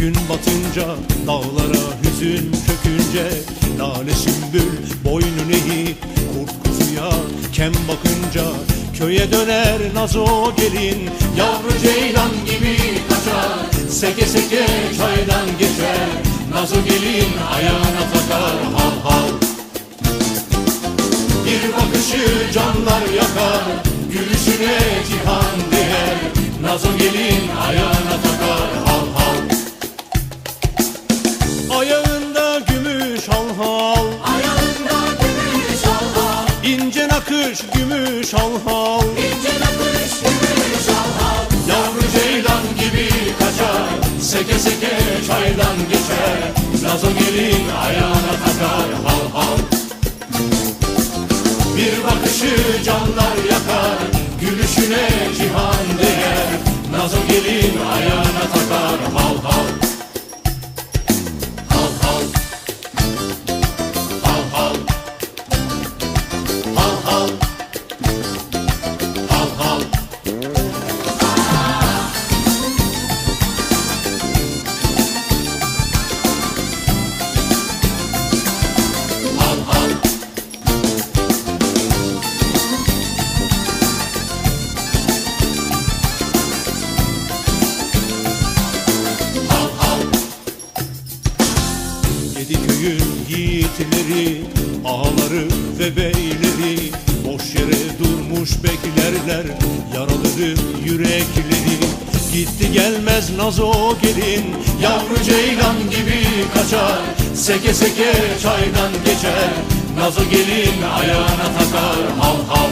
Gün batınca dağlara hüzün çökünce Lale sümbül boynun eği Kurt kuzuya kem bakınca Köye döner nazo gelin Yavru ceylan gibi kaçar Seke seke çaydan geçer Nazo gelin ayağına takar Hav hav. Bir bakışı canlar yakar Gülüşüne cihan değer Nazo gelin ayağına takar hal hal nakış gümüş hal hal İnce nakış gümüş halha Yavru ceylan gibi kaçar Seke seke çaydan geçer. Nazo gelin ayağına takar hal hal. Bir bakışı canlar yakar Gülüşüne cihan değer. Nazo gelin ayağına takar hal hal Hal Yedi köyün yiğitleri Ağaları ve beyleri. Boş yere durmuş beklerler Yaralıdır yürekleri. Gitti gelmez nazo gelin Yavru ceylan gibi kaçar. Seke seke çaydan geçer Nazo gelin ayağına takar. Hav hav.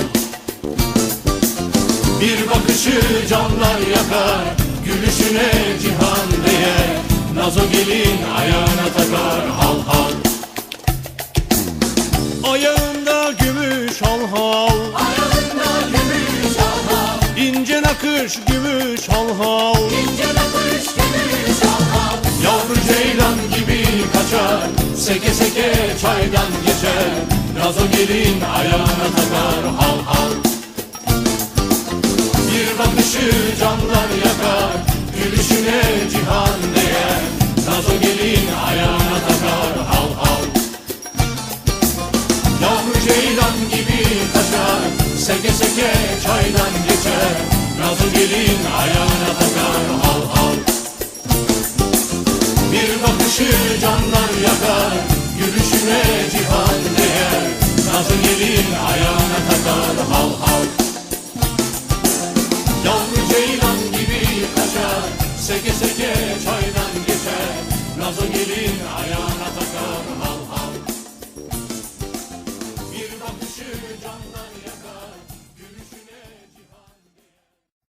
Bir bakışı canlar yakar Gülüşüne cihan değer. Nazo gelin Nakış gümüş hal hal. İnce nakış gümüş halha Yavru ceylan gibi kaçar Seke seke çaydan geçer. Nazo gelin ayağına takar hal hal. Bir bakışı canlar yakar Gülüşüne cihan değer. Nazo gelin ayağına takar hal hal. Yavru ceylan gibi kaçar Seke seke çaydan geçer Nazo gelin ayağına takar hal hal bir bakışı canlar yakar Gülüşüne cihan değer. Nazı gelin ayağına takar hal hal Yavru ceylan gibi kaçar Seke seke çaydan geçer. Nazı gelin ayağına